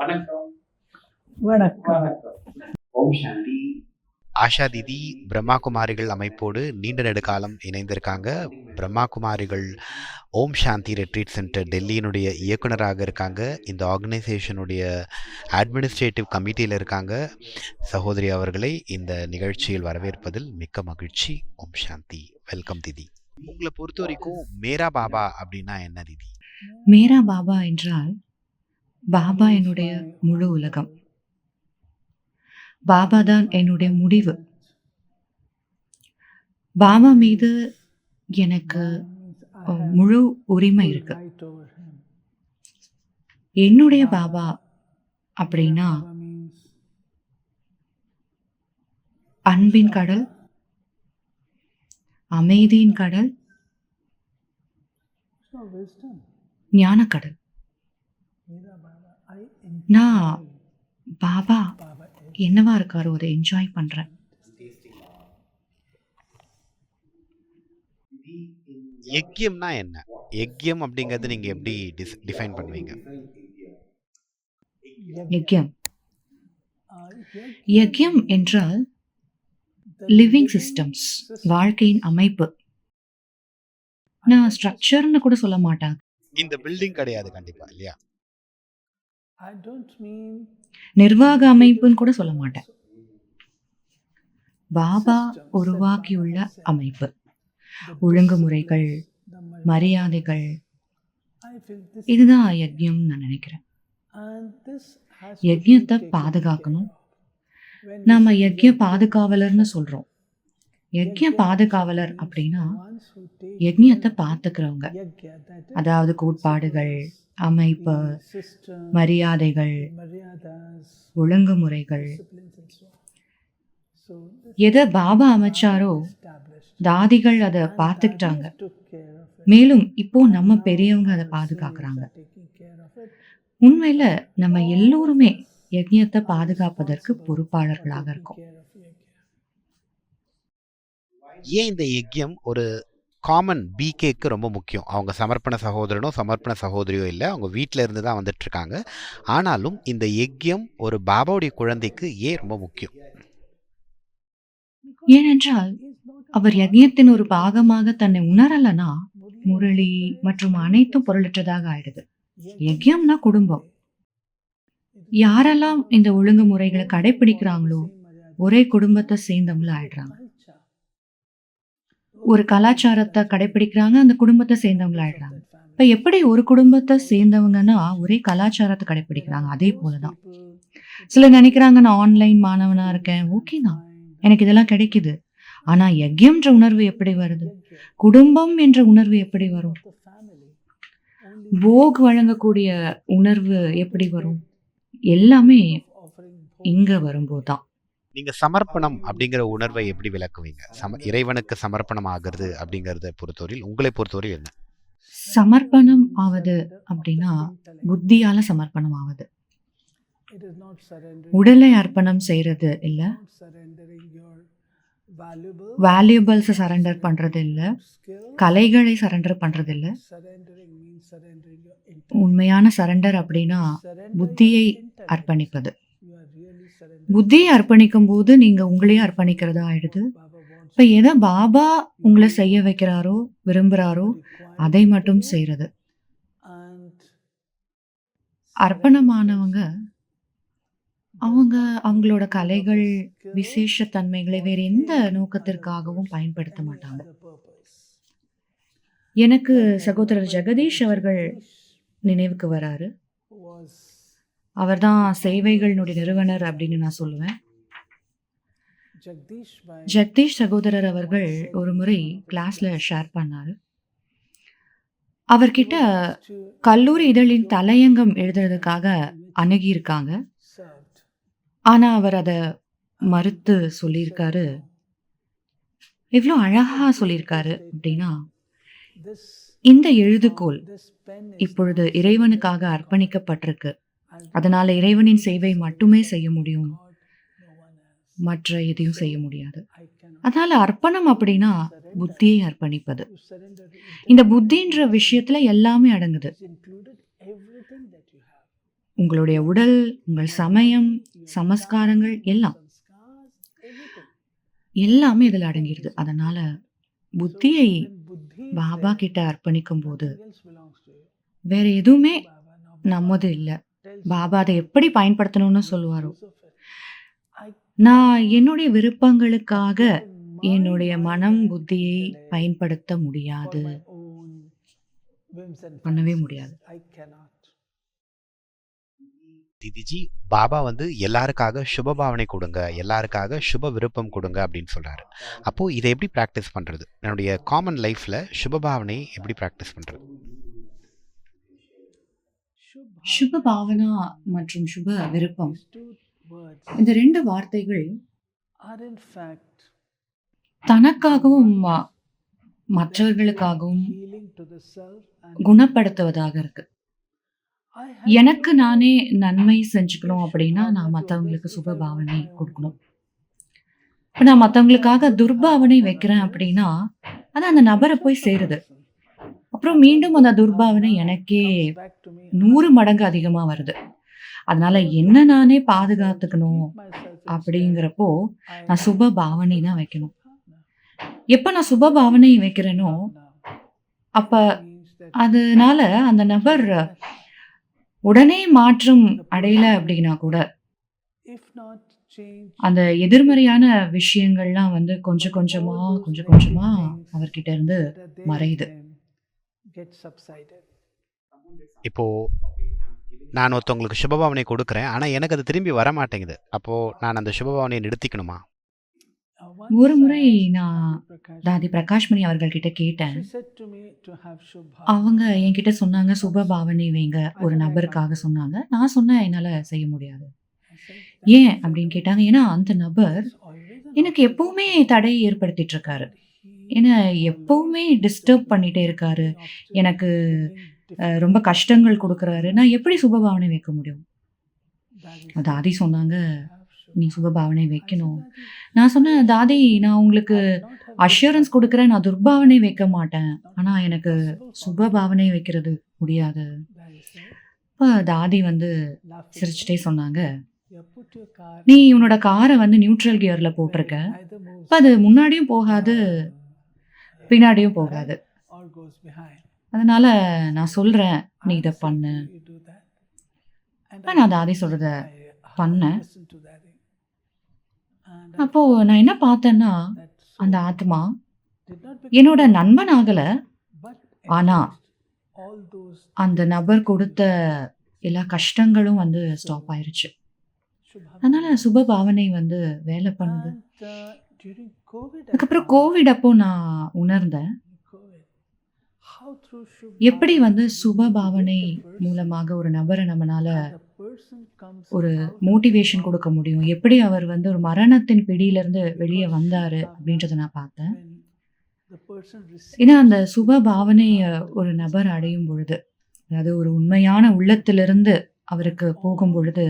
வணக்கம். வணக்கம். ஓம் சாந்தி. ஆஷா தீதி பிரம்மா குமாரிகள் அமைப்போடு நீண்ட நெடுகாலம் இணைந்திருக்காங்க. பிரம்மா குமாரிகள் ஓம் சாந்தி ரெட்ரீட் சென்டர் டெல்லியினுடைய இயக்குனராக இருக்காங்க. இந்த ஆர்கனைசேஷனுடைய அட்மினிஸ்ட்ரேட்டிவ் கமிட்டியில் இருக்காங்க. சகோதரி அவர்களை இந்த நிகழ்ச்சியில் வரவேற்பதில் மிக்க மகிழ்ச்சி. ஓம் சாந்தி. வெல்கம் தீதி. உங்களை பொறுத்த வரைக்கும் மேரா பாபா அப்படின்னா என்ன தீதி? மேரா பாபா என்றால் பாபா என்னுடைய முழு உலகம். பாபா தான் என்னுடைய முடிவு. பாபா மீது எனக்கு முழு உரிமை இருக்கு. என்னுடைய பாபா அப்படின்னா அன்பின் கடல் அமைதியின் கடல் ஞானக்கடல். நான் பாபா என்னவா இருக்காரோ? அதை என்ஜாய் பண்றேன். யக்கியம்னா என்ன? யக்கியம் அப்படிங்கிறது நீங்க எப்படி டிஃபைன் பண்ணுவீங்க? யக்யம் யக்யம் என்றால் லிவிங் சிஸ்டம்ஸ் வாழ்க்கையின் அமைப்பு. நான் ஸ்ட்ரக்சர்னு கூட சொல்ல மாட்டேன். இந்த பில்டிங் கிடையாது கண்டிப்பா இல்லையா? நிர்வாக அமைப்புன்னு கூட சொல்ல மாட்டேன். பாபா உருவாக்கியுள்ள அமைப்பு. ஒழுங்குமுறைகள் மரியாதைகள். இதுதான் யக்யம் நான் நினைக்கிறேன். யக்ஞத்தை பாதுகாக்கணும். நாம யக்ஞ பாதுகாவலர்னு சொல்றோம். யக்ஞ பாதுகாவலர் அப்படின்னா யக்ஞத்தை பார்த்துக்கிறவங்க. அதாவது கோட்பாடுகள் அமைப்பு மரியாதைகள் ஒழுங்குமுறைகள். எதை பாபா அமைச்சாரோ தாதிகள் அதை பார்த்துக்கிட்டாங்க. மேலும் இப்போ நம்ம பெரியவங்க அதை பாதுகாக்கிறாங்க. உண்மையில நம்ம எல்லோருமே யஜ்யத்தை பாதுகாப்பதற்கு பொறுப்பாளர்களாக இருக்கோம். ஏன் இந்த யஜ்யம் ஒரு காமன் பிகேக்கு ரொம்ப முக்கியம். அவங்க சமர்ப்பண சகோதரனோ சமர்ப்பண சகோதரியோ இல்லை அவங்க வீட்டில் இருந்து தான் வந்துட்டுருக்காங்க ஆனாலும் இந்த யஜ்யம் ஒரு பாபாவுடைய குழந்தைக்கு ஏன் ரொம்ப முக்கியம்? ஏனென்றால் அவர் யக்ஞத்தின் ஒரு பாகமாக தன்னை உணரலனா முரளி மற்றும் அனைத்தும் பொருளற்றதாக ஆயிடுது. யக்ஞம்னா குடும்பம். யாரெல்லாம் இந்த ஒழுங்குமுறைகளை கடைபிடிக்கிறாங்களோ ஒரே குடும்பத்தை சேர்ந்தவங்கள ஆயிடுறாங்க ஒரு கலாச்சாரத்தை கடைபிடிக்கிறாங்க அந்த குடும்பத்தை சேர்ந்தவங்களாயிடுறாங்க. ஆயிடுறாங்க இப்ப எப்படி ஒரு குடும்பத்தை சேர்ந்தவங்கன்னா ஒரே கலாச்சாரத்தை கடைபிடிக்கிறாங்க அதே போலதான். சிலர் நினைக்கிறாங்க நான் ஆன்லைன் மாணவனா இருக்கேன். ஓகே தான். எனக்கு இதெல்லாம் கிடைக்குது. ஆனா யக்யம்ன்ற உணர்வு எப்படி வருது? குடும்பம் என்ற உணர்வு எப்படி வரும்? போக் வழங்கக்கூடிய உணர்வு எப்படி வரும்? எல்லாமே இங்க வரும்போதுதான். நீங்கள் சமர்ப்பணம் அப்படிங்கிற உணர்வை எப்படி விளக்குவீங்க? சம இறைவனுக்கு சமர்ப்பணம் ஆகிறது அப்படிங்கறத பொறுத்தவரையில் உங்களை பொறுத்தவரையில் என்ன? சமர்ப்பணம் ஆவது அப்படின்னா புத்தியால் சமர்ப்பணம் ஆவது. உடலை அர்ப்பணம் செய்கிறது இல்லை. வேல்யூபிள்ஸ் சரண்டர் பண்றது இல்ல. கலைகளை சரண்டர் பண்றது இல்ல. உண்மையான சரண்டர் அப்படின்னா புத்தியை அர்ப்பணிப்பது. புத்தியை அர்ப்பணிக்கும் போது நீங்க உங்களையே அர்ப்பணிக்கிறதா ஆயிடுது. இப்ப எதை பாபா உங்களை செய்ய வைக்கிறாரோ விரும்புறாரோ அதை மட்டும் செய்யறது அர்ப்பணமானவங்க அவங்க அவங்களோட கலைகள் விசேஷ தன்மைகளை வேற எந்த நோக்கத்திற்காகவும் பயன்படுத்த மாட்டாங்க. எனக்கு சகோதரர் ஜெகதீஷ் அவர்கள் நினைவுக்கு வராரு. அவர்தான் சேவைகளினுடைய நிறுவனர் அப்படின்னு நான் சொல்லுவேன். ஜெகதீஷ் சகோதரர் அவர்கள் ஒரு முறை கிளாஸ்ல ஷேர் பண்ணாரு. அவர்கிட்ட கல்லூரி இதழின் தலையங்கம் எழுதுறதுக்காக அணுகியிருக்காங்க. ஆனா அவர் அதை மறுத்து சொல்லியிருக்காரு. இவ்வளோ அழகா சொல்லியிருக்காரு அப்படின்னா இந்த எழுதுகோல் இப்பொழுது இறைவனுக்காக அர்ப்பணிக்கப்பட்டிருக்கு. அதனால் இறைவனின் சேவை மட்டுமே செய்ய முடியும். மற்ற எதையும் செய்ய முடியாது. அதனால் அர்ப்பணம் அப்படின்னா புத்தியை அர்ப்பணிப்பது. இந்த புத்தின்ற விஷயத்தில் எல்லாமே அடங்குது. உங்களுடைய உடல் உங்கள் சமயம் சமஸ்காரங்கள் எல்லாம். எல்லாமே இதில் அடங்கிடுது அதனால் புத்தியை பாபா கிட்ட அர்ப்பணிக்கும் போது வேற எதுவுமே நம்மது இல்லை. பாபா அதை எப்படி பயன்படுத்தணும்னு சொல்லுவாரோ. நான் என்னுடைய விருப்பங்களுக்காக என்னுடைய மனம் புத்தியை பயன்படுத்த முடியாது. பண்ணவே முடியாது. திதிஜி பாபா வந்து எல்லாருக்காக சுப பாவனை கொடுங்க எல்லாருக்காக சுப விருப்பம் கொடுங்க அப்படின்னு சொல்றாரு. அப்போ இதை எப்படி ப்ராக்டிஸ் பண்றது? என்னுடைய காமன் லைஃப்ல சுப பாவனை எப்படி ப்ராக்டிஸ் பண்றது? சுப பாவனா மற்றும் சுப விருப்பம். இந்த ரெண்டு வார்த்தைகள் தனக்காகவும் மற்றவர்களுக்காகவும் குணப்படுத்துவதாக இருக்கு. எனக்கு நானே நன்மை செஞ்சுக்கணும் அப்படின்னா நான் மற்றவங்களுக்கு சுப பாவனை கொடுக்கணும். இப்போ நான் மற்றவங்களுக்காக துர்பாவனை வைக்கிறேன் அப்படின்னா அது அந்த நபரை போய் சேருது. அப்புறம் மீண்டும் அந்த துர்பாவனை எனக்கே நூறு மடங்கு அதிகமாக வருது. அதனால என்ன நானே பாதுகாத்துக்கணும் அப்படிங்கிறப்போ நான் சுப பாவனை தான் வைக்கணும். எப்போ நான் சுப பாவனை வைக்கிறேனோ அப்போ அதனால அந்த நபர் உடனே மாற்றம் அடையல அப்படின்னா கூட அந்த எதிர்மறையான விஷயங்கள்லாம் வந்து கொஞ்சம் கொஞ்சமா கொஞ்சம் கொஞ்சமா அவர்கிட்ட இருந்து மறையுது. இப்போ நான் ஒருத்தவங்களுக்கு சுபபாவனை கொடுக்குறேன். ஆனா எனக்கு அது திரும்பி வர மாட்டேங்குது அப்போ நான் அந்த சுபபாவனையை நிறுத்திக்கணுமா? ஒரு முறை நான் தாதி பிரகாஷ்மணி அவர்கள் கிட்ட கேட்டேன் அவங்க என்கிட்ட சொன்னாங்க சுப பாவனை வைங்க. ஒரு நபருக்காக சொன்னாங்க. நான் சொன்னேன் என்னால செய்ய முடியாது. ஏன்? அப்படின்னு கேட்டாங்க. ஏன்னா அந்த நபர் எனக்கு எப்பவுமே தடை ஏற்படுத்திட்டு இருக்காரு. ஏன்னா எப்பவுமே டிஸ்டர்ப் பண்ணிட்டே இருக்காரு. எனக்கு ரொம்ப கஷ்டங்கள் கொடுக்கறாரு. நான் எப்படி சுபபாவனை வைக்க முடியும்? தாதி சொன்னாங்க நீ சுபபாவனை வைக்கணும். நான் சொன்னேன் தாதி நான் உங்களுக்கு அஷூரன்ஸ் கொடுக்குறேன். நான் துர்பாவனை வைக்க மாட்டேன். ஆனா எனக்கு சுப பாவனை வைக்கிறது முடியாது. இப்போ தாதி வந்து சிரிச்சுட்டே சொன்னாங்க நீ உன்னோட காரை வந்து நியூட்ரல் கியர்ல போட்டிருக்க. இப்போ அது முன்னாடியும் போகாது. பின்னாடியும் போகாது. அதனால நான் சொல்றேன் நீ இதை பண்ணு. நான் தாதி சொல்றத பண்ணேன். அப்போ நான் என்ன பார்த்தேன்னா அந்த ஆத்மா என்னோட நண்பன் ஆகல ஆனா அந்த நபர் கொடுத்த எல்லா கஷ்டங்களும் வந்து ஸ்டாப் ஆயிருச்சு. அதனால சுப பாவனை வந்து வேலை பண்ணுது. அதுக்கப்புறம் கோவிட் அப்போ நான் உணர்ந்தேன். எப்படி வந்து சுப பாவனை மூலமாக ஒரு நபரை நம்மனால ஒரு மோட்டிவேஷன் கொடுக்க முடியும்? எப்படி அவர் வந்து ஒரு மரணத்தின் பிடியிலிருந்து வெளியே வந்தாரு அப்படின்றத நான் பார்த்தேன். ஏன்னா அந்த சுப பாவனைய ஒரு நபர் அடையும் பொழுது அதாவது ஒரு உண்மையான உள்ளத்திலிருந்து அவருக்கு போகும் பொழுது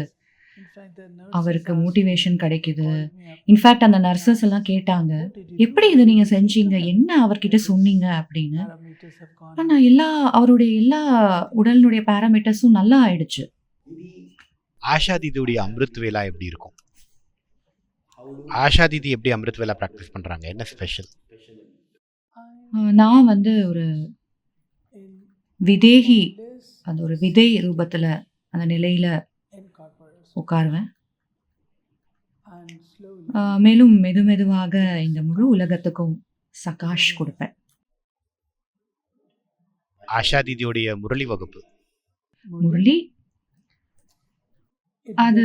அவருக்கு மோட்டிவேஷன் கிடைக்குது. இன்ஃபேக்ட் அந்த நர்சஸ் எல்லாம் கேட்டாங்க எப்படி இது நீங்க செஞ்சீங்க? என்ன அவர்கிட்ட சொன்னீங்க? அப்படின்னு. ஆனா எல்லா அவருடைய எல்லா உடலினுடைய பேராமீட்டர்ஸும் நல்லா ஆயிடுச்சு. ஆஷா தீதியுடைய அமிர்த் வேலா எப்படி இருக்கும்? ஆஷா தீதி எப்படி அமிர்த் வேலா ப்ராக்டிஸ் பண்றாங்க? என்ன ஸ்பெஷல் நான் வந்து ஒரு விதேகி அந்த ஒரு விதை ரூபத்துல அந்த நிலையில உட்காருவேன். மேலும் மெது மெதுவாக இந்த முழு உலகத்துக்கும் சகாஷ் கொடுப்பேன். ஆஷா தீதியுடைய முரளி வகுப்பு. முரளி அது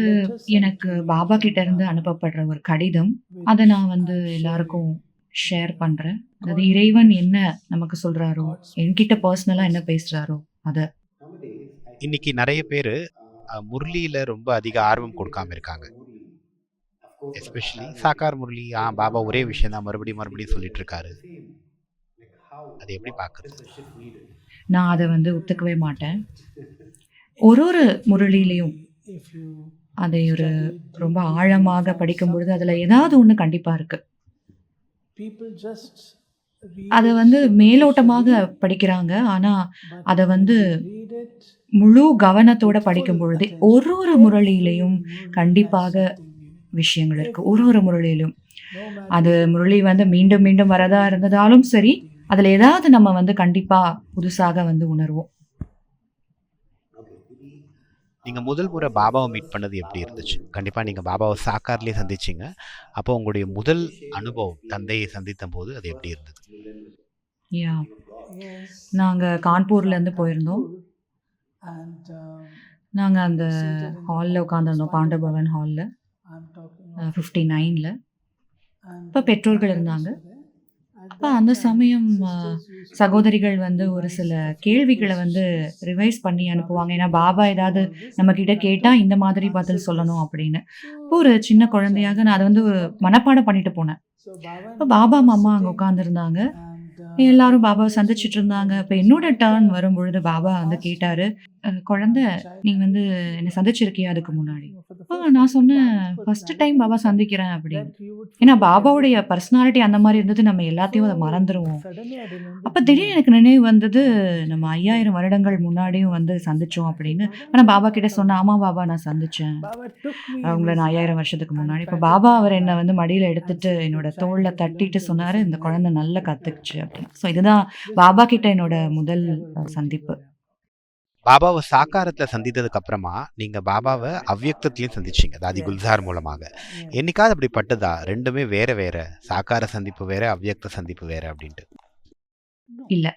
எனக்கு பாபா கிட்ட இருந்து அனுப்பப்படுற ஒரு கடிதம். அதை நான் வந்து எல்லாருக்கும் ஷேர் பண்றேன். அதாவது இறைவன் என்ன நமக்கு சொல்றாரோ என்கிட்ட பர்சனலா என்ன பேசுறாரோ அத. இன்னைக்கு நிறைய பேர் முரளியில் ரொம்ப அதிக ஆர்வம் கொடுக்காம இருக்காங்க. எஸ்பெஷலி சாக்கார் முரளி ஆ பாபா ஒரே விஷயம் தான் மறுபடியும் மறுபடியும் சொல்லிட்டு இருக்காரு. அது எப்படி பார்க்குறது நான் அதை வந்து ஒத்துக்கவே மாட்டேன். ஒரு ஒரு முரளியிலையும் அதை ஒரு ரொம்ப ஆழமாக படிக்கும் பொழுது அதில் ஏதாவது ஒன்று கண்டிப்பாக இருக்கு. அதை வந்து மேலோட்டமாக படிக்கிறாங்க. ஆனால் அதை வந்து முழு கவனத்தோட படிக்கும் பொழுது, ஒரு ஒரு முரளியிலயும் கண்டிப்பாக விஷயங்கள் இருக்கு. ஒரு ஒரு முரளியிலும். அது முரளி வந்து மீண்டும் மீண்டும் வரதா இருந்ததாலும் சரி, அதுல ஏதாவது நம்ம வந்து கண்டிப்பா புதுசாக வந்து உணர்வோம். நீங்க முதல் முறை பாபாவ மீட் பண்ணது எப்படி இருந்துச்சு? கண்டிப்பா நீங்க பாபாவ சாக்கார்லயே சந்திச்சீங்க. அப்போ உங்களுடைய முதல் அனுபவம் தந்தையை சந்தித்தம்போது அது எப்படி இருந்தது? யா. நாங்க கான்பூர்லேருந்து போயிருந்தோம். நாங்க அந்த ஹால்ல உட்கார்ந்திருந்தோம். பாண்டவ பவன் ஹால்ல. அ 59ல. அப்ப பெற்றோர்கள் இருந்தாங்க. அப்ப அந்த சமயம் சகோதரிகள் வந்து ஒரு சில கேள்விகள வந்து ரிவைஸ் பண்ணி அனுப்புவாங்க. ஏன்னா, பாபா ஏதாவது நம்மகிட்ட கேட்டா, இந்த மாதிரி பதில் சொல்லணும் அப்படின்னு. அப்போ ஒரு சின்ன குழந்தையாக நான் அத வந்து மனப்பாடம் பண்ணிட்டு போனேன். அப்ப பாபா, மம்மா அங்க உட்கார்ந்திருந்தாங்க. எல்லாரும் பாபாவ சந்திச்சுட்டு இருந்தாங்க. அப்ப என்னோட டர்ன் வரும்பொழுது பாபா வந்து கேட்டாரு, "அ குழந்தை, நீ வந்து என்ன சந்திச்சிருக்கியா அதுக்கு முன்னாடி?" நான் சொன்னேன், "ஃபர்ஸ்ட் டைம் பாபா சந்திக்கிறேன்" அப்படின்னு. ஏன்னா, பாபாவுடைய பர்சனாலிட்டி அந்த மாதிரி இருந்தது. நம்ம எல்லாத்தையும் அதை மறந்துடுவோம் அப்ப திடீர்னு எனக்கு நினைவு வந்தது, நம்ம 5000 வருடங்கள் முன்னாடியும் வந்து சந்திச்சோம் அப்படின்னு. ஆனா பாபா கிட்ட சொன்னேன், "ஆமா பாபா நான் சந்திச்சேன். அவங்கள நான் 5000 வருஷத்துக்கு முன்னாடி." இப்போ பாபா அவர் என்னை வந்து மடியில் எடுத்துட்டு என்னோட தோளில் தட்டிட்டு சொன்னார் "இந்த குழந்தை நல்லா கற்றுக்குச்சு அப்படின்னு. ஸோ இதுதான் பாபா கிட்ட என்னோட முதல் சந்திப்பு. பாபாவ சாக்காரத்துல சந்தித்ததுக்கு அப்புறமா, நீங்க பாபாவ அவ்யக்தத்திலயும் சந்திச்சீங்க. தாதி குல்சார் மூலமாக. என்னைக்காவது அப்படி பட்டதா? 2மே வேற வேற. சாக்கார சந்திப்பு வேற, அவ்யக்த சந்திப்பு வேற அப்படின்ட்டு. இல்ல.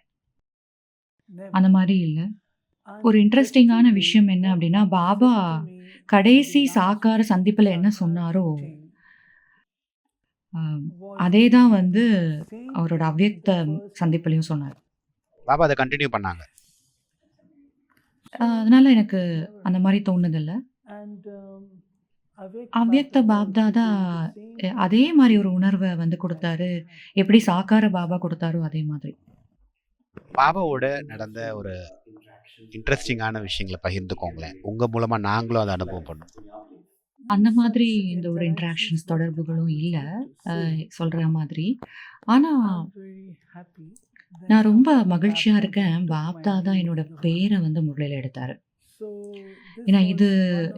அந்த மாரி இல்ல. ஒரு இன்ட்ரஸ்டிங்கான விஷயம் என்ன அப்படின்னா, பாபா கடைசி சாக்கார சந்திப்புல என்ன சொன்னாரோ அதே தான் வந்து அவரோட அவ்யக்த சந்திப்புலயும் சொன்னாரு. பாபா அத கன்டின்யூ பண்ணாங்க. அதனால எனக்கு அந்த மாரி தோணுதில்ல. அவ்யக்த பாப்தாதா அ அதே மாரி ஒரு உணர்வ வந்து குடுத்தாரு. எப்படி சாக்கார பாபா குடுத்தாரோ அதே மாதிரி. பாபாவோட நடந்த ஒரு இன்ட்ரஸ்டிங்கான விஷயங்கள பகிர்ந்துக்கோங்களேன். உங்க மூலமா நாங்களும் அத அனுபவம் பண்ணோம். அந்த மாதிரி எந்த ஒரு இன்டராக்ஷன்ஸ் தொடர்புகளும் இல்ல. அ சொல்ற மாதிரி. ஆனா நான் ரொம்ப மகிழ்ச்சியா இருக்கேன். பாப்தாதா என்னோட பேர வந்து முரளில எடுத்தாரு. ஏன்னா, இது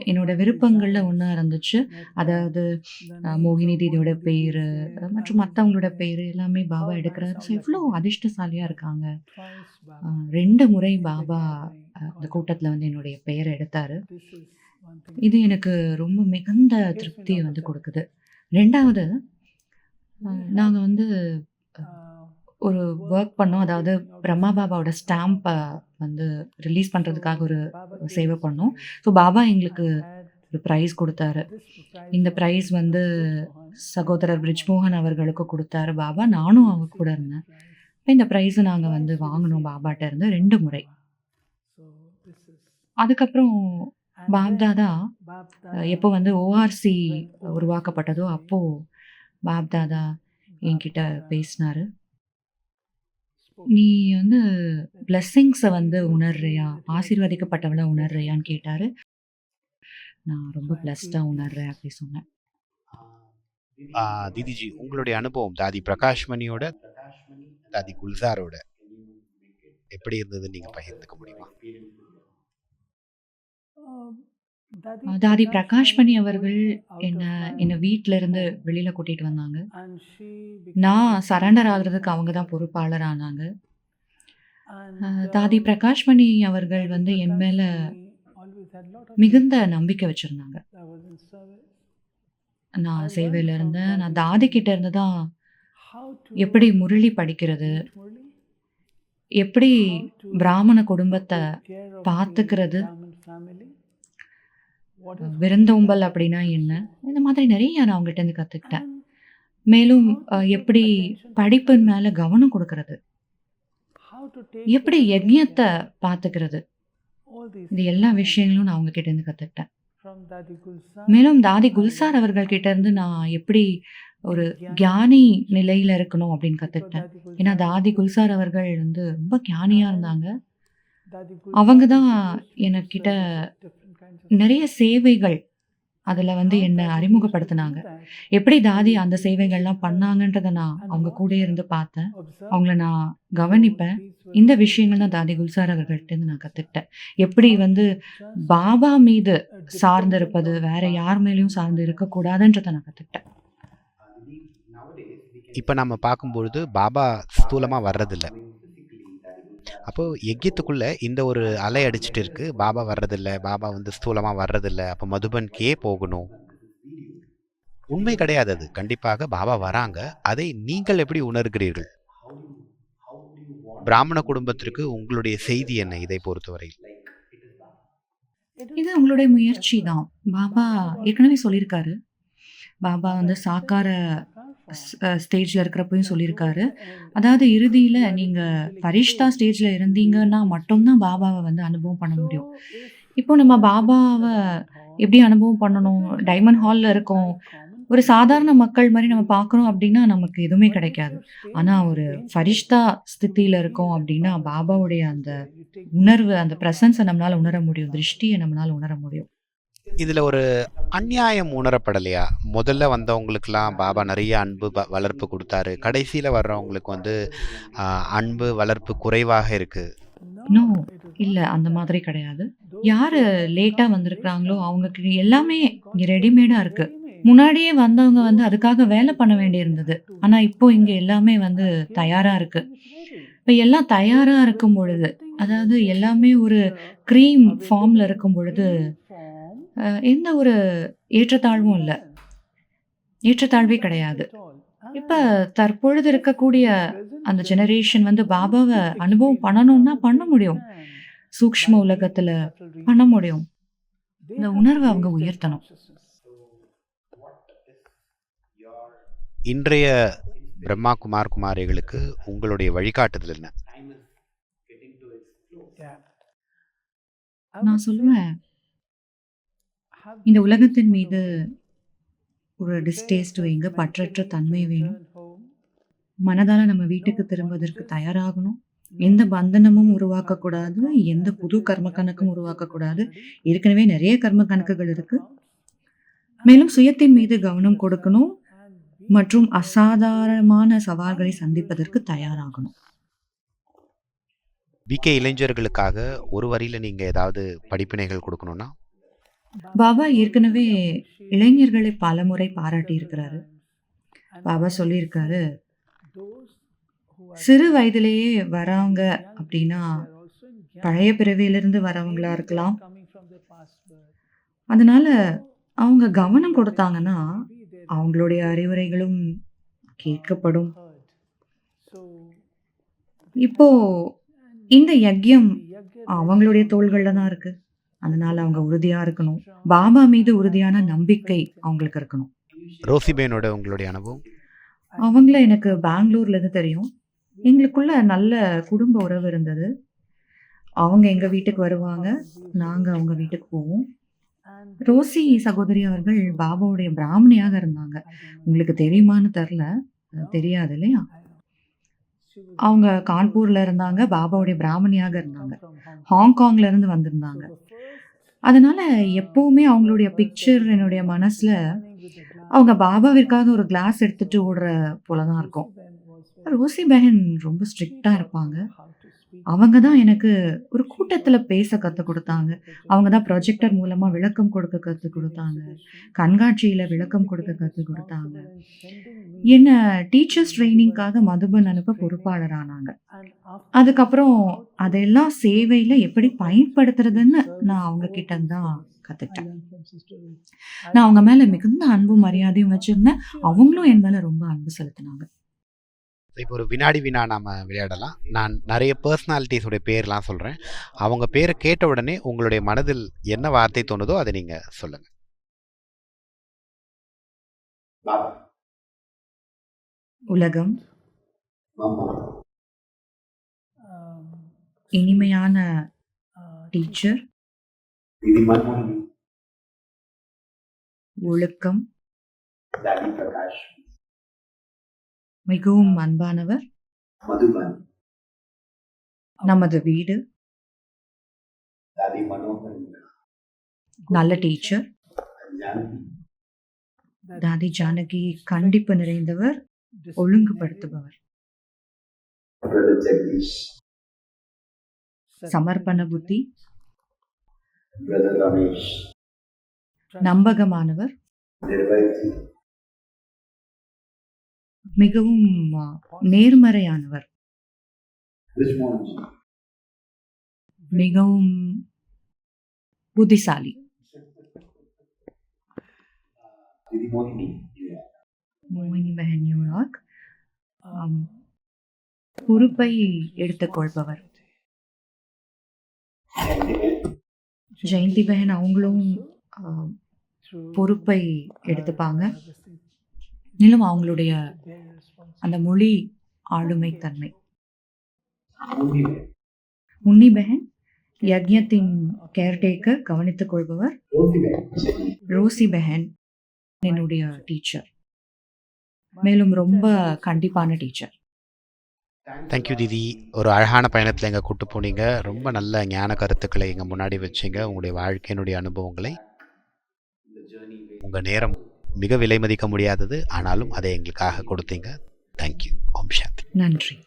என்னோட விருப்பங்கள்ல ஒண்ணா இருந்துச்சு. அதாவது மோகினி தீதியோட பேரு மற்றும் மத்தவங்களோட பேரு எல்லாமே பாபா எடுக்குறாரு. ஸோ எவ்ளோ அதிர்ஷ்டசாலியா இருக்காங்க. 2 முறை பாபா அந்த கூட்டத்துல வந்து என்னுடைய பெயர எடுத்தாரு. இது எனக்கு ரொம்ப மிகுந்த திருப்திய வந்து குடுக்குது. 2வது அ நாங்க வந்து அ ஒரு ஒர்க் பண்ணோம். அதாவது பிரம்மா பாபாவோட ஸ்டாம்பை வந்து ரிலீஸ் பண்ணுறதுக்காக ஒரு சேவை பண்ணோம். ஸோ பாபா எங்களுக்கு ஒரு ப்ரைஸ் கொடுத்தாரு இந்த ப்ரைஸ் வந்து சகோதரர் பிரிஜ்மோகன் அவர்களுக்கு கொடுத்தாரு பாபா. நானும் அவங்க கூட இருந்தேன். இந்த பிரைஸ நாங்கள் வந்து வாங்கினோம் பாபாட்ட இருந்து ரெண்டு முறை. அதுக்கப்புறம் பாப்தாதா அ எப்போ வந்து ஓஆர்சி உருவாக்கப்பட்டதோ, அப்போது பாப்தாதா என்கிட்ட பேசினாரு. "நீ வந்து பிளெஸ்ஸிங்ஸ வந்து உணர்றியா? ஆசீர்வதிக்கப்பட்டவளா உணர்றியான்னு?" கேட்டாரு. நான் ரொம்ப பிளெஸ்ட்டா உணர்றேன் அப்படி சொன்னேன். ஆ தீதிஜி உங்களுடைய அனுபவம் தாதி பிரகாஷ்மணியோட, தாதி குல்சாரோட எப்படி இருந்ததுன்னு நீங்க பகிர்ந்துக்க முடியுமா? தாதி பிரகாஷ்மணி அவர்கள் என்ன என்ன வீட்ல இருந்து வெளியில கூட்டிட்டு வந்தாங்க. நான் சரண்டர் ஆகுறதுக்கு அவங்க தான் பொறுப்பாளர் ஆனாங்க. அ தாதி பிரகாஷ்மணி அவர்கள் வந்து என் மேல மிகுந்த நம்பிக்கை வச்சிருந்தாங்க. நான் சேவையில இருந்தேன். நான் தாதி கிட்ட இருந்து தான் எப்படி முரளி படிக்கிறது? எப்படி பிராமண குடும்பத்த பாத்துக்கிறது? விருந்தோம்பல் அப்படின்னா என்ன? இந்த மாதிரி நெறைய நான் அவங்ககிட்ட இருந்து கத்துக்கிட்டேன். மேலும் எப்படி படிப்பின் மேல கவனம் குடுக்குறது? எப்படி யக்ஞத்த பாத்துக்கிறது? இது எல்லா விஷயங்களும் நான் அவங்க கிட்ட இருந்து கத்துக்கிட்டேன். மேலும் தாதி குல்சார் அவர்கள் கிட்ட இருந்து நான் எப்படி ஒரு கியானி நிலையில இருக்கணும் அப்படின்னு கத்துக்கிட்டேன். ஏன்னா, தாதி குல்சார் அவர்கள் வந்து ரொம்ப ஞானியா இருந்தாங்க. அவங்க தான் எனக்கிட்ட நெறைய சேவைகள் அதில் வந்து என்னை அறிமுகப்படுத்தினாங்க. எப்படி தாதி அந்த சேவைகள்லாம் பண்ணாங்கன்றதை நான் அவங்க கூட இருந்து பார்த்தேன். அவங்கள நான் கவனிப்பேன். இந்த விஷயங்கள் தான் தாதி குல்சார் அவர்கள்ட்டேருந்து நான் கற்றுக்கிட்டேன் எப்படி வந்து பாபா மீது சார்ந்து இருப்பது வேற யார் மேலேயும் சார்ந்து இருக்கக்கூடாதுன்றதை நான் கற்றுக்கிட்டேன் இப்போ நம்ம பார்க்கும்பொழுது பாபா ஸ்தூலமாக வர்றதில்ல. அப்போ யஜ்யத்துக்குள்ள இந்த ஒரு அலை அடிச்சிட்டு இருக்கு. பாபா வர்றதில்ல. பாபா வந்து ஸ்தூலமாக வர்றதில்ல. அப்போ மதுபன்கே போகணும். உண்மை கிடையாது அது. கண்டிப்பாக பாபா வராங்க. அதை நீங்கள் எப்படி உணர்கிறீர்கள்? பிராமண குடும்பத்திற்கு உங்களுடைய செய்தி என்ன இதை பொறுத்தவரை? இது உங்களுடைய முயற்சி தான். பாபா ஏற்கனவே சொல்லியிருக்காரு. பாபா வந்து சாக்கார ஸ்டேஜில் இருக்கிறப்பையும் சொல்லியிருக்காரு. அதாவது இறுதியில் நீங்கள் பரிஷ்தா ஸ்டேஜில் இருந்தீங்கன்னா மட்டும்தான் பாபாவை வந்து அனுபவம் பண்ண முடியும். இப்போ நம்ம பாபாவை எப்படி அனுபவம் பண்ணணும்? டைமண்ட் ஹாலில் இருக்கோம். ஒரு சாதாரண மக்கள் மாதிரி நம்ம பார்க்குறோம் அப்படின்னா நமக்கு எதுவுமே கிடைக்காது. ஆனால் ஒரு ஃபரிஷ்தா ஸ்தித்தியில் இருக்கோம் அப்படின்னா பாபாவுடைய அந்த உணர்வு அந்த ப்ரெசன்ஸை நம்மளால் உணர முடியும். திருஷ்டியை நம்மளால் உணர முடியும். இதில் ஒரு அநியாயம் உணரப்படலையா? முதல்ல வந்தவங்களுக்கெல்லாம் பாபா நிறைய அன்பு ப- வளர்ப்பு கொடுத்தாரு. கடைசியில் வர்றவங்களுக்கு வந்து அன்பு வளர்ப்பு குறைவாக இருக்குது இன்னும் இல்லை அந்த மாதிரி கிடையாது. யார் லேட்டாக வந்திருக்கிறாங்களோ அவங்களுக்கு எல்லாமே இங்கே ரெடிமேடாக இருக்குது முன்னாடியே வந்தவங்க வந்து அதுக்காக வேலை பண்ண வேண்டியிருந்தது. ஆனால் இப்போ இங்கே எல்லாமே வந்து தயாராக இருக்குது இப்போ எல்லாம் தயாராக இருக்கும் பொழுது அதாவது எல்லாமே ஒரு க்ரீம் ஃபார்மில் இருக்கும் பொழுது எந்த ஒரு ஏற்றத்தாழ்வும் இல்லை. ஏற்றத்தாழ்வே கிடையாது. இப்போ தற்பொழுது இருக்கக்கூடிய அந்த ஜெனரேஷன் வந்து பாபாவை அனுபவம் பண்ணணும்னா பண்ண முடியும். சூக்ஷ்ம உலகத்துல பண்ண முடியும். இந்த உணர்வை அவங்க உயர்த்தணும். இன்றைய பிரம்மா குமார் குமாரிகளுக்கு உங்களுடைய வழிகாட்டுதல் என்ன? நான் சொல்லுவேன். இந்த உலகத்தின் மீது ஒரு டிஸ்டேஸ்ட் வைங்க பற்றற்ற தன்மை வேணும். மனதால் நம்ம வீட்டுக்கு திரும்புவதற்கு தயாராகணும். எந்த பந்தனமும் உருவாக்கக்கூடாது எந்த புது கர்ம கணக்கும் உருவாக்கக்கூடாது. ஏற்கனவே நிறைய கர்ம கணக்குகள் இருக்கு. மேலும் சுயத்தின் மீது கவனம் கொடுக்கணும் மற்றும் அசாதாரணமான சவால்களை சந்திப்பதற்கு தயாராகணும். விகே இளைஞர்களுக்காக ஒரு வரியில் நீங்கள் ஏதாவது படிப்பினைகள் கொடுக்கணும்னா? பாபா ஏற்கனவே இளைஞர்களை பலமுறை பாராட்டி இருக்கிறாரு பாபா சொல்லியிருக்காரு சிறு வயதிலேயே வராங்க அப்படின்னா பழைய பிறவியிலிருந்து வரவங்களா இருக்கலாம். அதனால அவங்க கவனம் கொடுத்தாங்கன்னா அவங்களுடைய அறிவுரைகளும் கேட்கப்படும். இப்போ இந்த யக்யம் அவங்களுடைய தோள்கள்ல தான் இருக்கு. அதனால அவங்க உறுதியா இருக்கணும். பாபா மீது உறுதியான நம்பிக்கை அவங்களுக்கு இருக்கணும். ரோசிபேனோட உங்களுடைய அனுபவம்? அவங்கள எனக்கு பெங்களூர்ல இருந்து தெரியும். எங்களுக்குள்ள நல்ல குடும்ப உறவு இருந்தது. அவங்க எங்க வீட்டுக்கு வருவாங்க. நாங்க அவங்க வீட்டுக்கு போவோம். ரோசி சகோதரி அவர்கள் பாபாவுடைய பிராமணியாக இருந்தாங்க. உங்களுக்கு தெரியுமான்னு தெரில தெரியாது இல்லையா? அவங்க கான்பூர்ல இருந்தாங்க. பாபாவுடைய பிராமணியாக இருந்தாங்க. ஹாங்காங்ல இருந்து வந்திருந்தாங்க. அதனால் எப்போவுமே அவங்களுடைய பிக்சர் என்னுடைய மனசில் அவங்க பாபாவிற்காக ஒரு கிளாஸ் எடுத்துகிட்டு ஓடுற போல தான் இருக்கும். ரோசி பெஹன் ரொம்ப ஸ்ட்ரிக்டாக இருப்பாங்க. அவங்க தான் எனக்கு ஒரு கூட்டத்தில் பேச கற்றுக் கொடுத்தாங்க. அவங்க தான் ப்ரொஜெக்டர் மூலமாக விளக்கம் கொடுக்க கற்றுக் கொடுத்தாங்க. கண்காட்சியில் விளக்கம் கொடுக்க கற்றுக் கொடுத்தாங்க. என்ன டீச்சர்ஸ் ட்ரைனிங்காக மதுபன் அனுப்ப பொறுப்பாளரானாங்க. அதுக்கப்புறம் அதெல்லாம் சேவையில எப்படி பயன்படுத்துறதுன்னு நான் அவங்க கிட்ட தான் கத்துக்கிட்டேன். நான் அவங்க மேல மிகுந்த அன்பும் மரியாதையும் வச்சிருந்தேன். அவங்களும் என் மேல ரொம்ப அன்பு செலுத்தினாங்க. இப்போ ஒரு வினாடி வினா நாம விளையாடலாம். நான் நிறைய பர்சனாலிட்டிஸோட பேர்லாம் சொல்கிறேன் அவங்க பேரை கேட்ட உடனே உங்களுடைய மனதில் என்ன வார்த்தை தோணுதோ அதை நீங்கள் சொல்லுங்கள் உலகம். இனிமையான டீச்சர் ஒழுக்கம். Prakash, மிகவும் அன்பானவர். நமது வீடு. நல்ல டீச்சர். தாதி ஜானகி கண்டிப்பு நிறைந்தவர் ஒழுங்குபடுத்துபவர். சமர்ப்பண புத்தி. நம்பகமானவர். மிகவும் நேர்மறையானவர். மிகவும் புத்திசாலி. திதி மோகினி பெஹன் நியூயார்க் பொறுப்பை எடுத்துக்கொள்பவர். ஜெயந்தி பெஹன் அவங்களும் பொறுப்பை எடுத்துப்பாங்க. மேலும் அவங்களுடைய அந்த மொழி ஆளுமை. தன்மை உன்னி பெஹன் யக்ஞத்தின் கேர்டேக்கர் கவனித்துக் கொள்பவர் ரோசி பெஹன். என்னுடைய டீச்சர் மேலும் ரொம்ப கண்டிப்பான டீச்சர் தேங்க்யூ தீதி ஒரு அழகான பயணத்தில் எங்கள் கூட்டு போனீங்க. ரொம்ப நல்ல ஞான கருத்துக்களை எங்கள் முன்னாடி வச்சீங்க. உங்களுடைய வாழ்க்கையினுடைய அனுபவங்களை. உங்கள் நேரம் மிக விலை மதிக்க முடியாதது. ஆனாலும் அதை எங்களுக்காக கொடுத்தீங்க. தேங்க்யூ ஓம் சாந்தி. நன்றி.